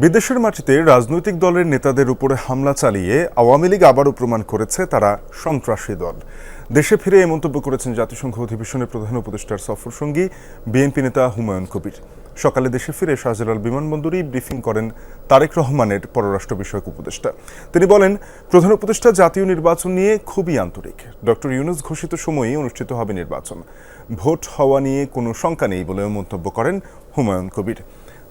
বিদেশের মাটিতে রাজনৈতিক দলের নেতাদের উপরে হামলা চালিয়ে আওয়ামী লীগ আবারও প্রমাণ করেছে তারা সন্ত্রাসী দল। দেশে ফিরে এই মন্তব্য করেছেন জাতিসংঘ অধিবেশনের প্রধান উপদেষ্টার সফরসঙ্গী বিএনপি নেতা হুমায়ুন কবির। সকালে দেশে ফিরে শাহজালাল বিমানবন্দরেই ব্রিফিং করেন তারেক রহমানের পররাষ্ট্র বিষয়ক উপদেষ্টা। তিনি বলেন, প্রধান উপদেষ্টা জাতীয় নির্বাচন নিয়ে খুবই আন্তরিক। ডক্টর ইউনুস ঘোষিত সময়েই অনুষ্ঠিত হবে নির্বাচন। ভোট হওয়া নিয়ে কোনো শঙ্কা নেই বলেও মন্তব্য করেন হুমায়ুন কবির।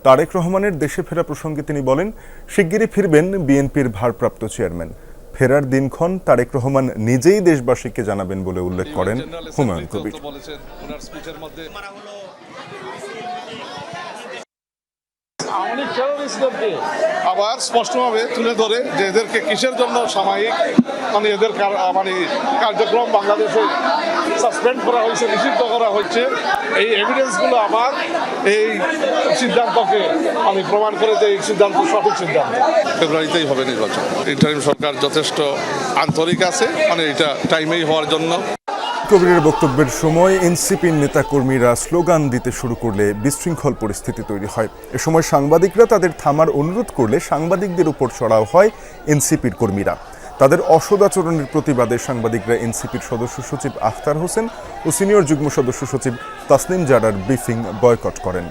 তারেক রহমানের দেশে ফেরা প্রসঙ্গে তিনি বলেন, শিগগিরই ফিরবেন বিএনপির ভারপ্রাপ্ত চেয়ারম্যান। ফেরার দিনক্ষণ তারেক রহমান নিজেই দেশবাসীকে জানাবেন বলে উল্লেখ করেন হুমায়ুন কবির। আবার স্পষ্টভাবে তুলে ধরে যে এদেরকে কিসের জন্য সাময়িক মানে এদের কার- মানে কার্যক্রম বাংলাদেশে সাসপেন্ড করা হয়েছে নিষিদ্ধ করা হচ্ছে এই এভিডেন্সগুলো আবার এই সিদ্ধান্তকে আমি প্রমাণ করে যে এই সিদ্ধান্ত সঠিক সিদ্ধান্ত। ফেব্রুয়ারিতেই হবে নির্বাচন। ইন্টারিম সরকার যথেষ্ট আন্তরিক আছে মানে এটা টাইমেই হওয়ার জন্য। কবিরের বক্তব্যের সময় এনসিপির নেতাকর্মীরা স্লোগান দিতে শুরু করলে বিশৃঙ্খল পরিস্থিতি তৈরি হয়। এ সময় সাংবাদিকরা তাদের থামার অনুরোধ করলে সাংবাদিকদের উপর চড়াও হয় এনসিপির কর্মীরা। তাদের অসদাচরণের প্রতিবাদে সাংবাদিকরা এনসিপির সদস্য সচিব আফতার হোসেন ও সিনিয়র যুগ্ম সদস্য সচিব তাসনিম জারার ব্রিফিং বয়কট করেন।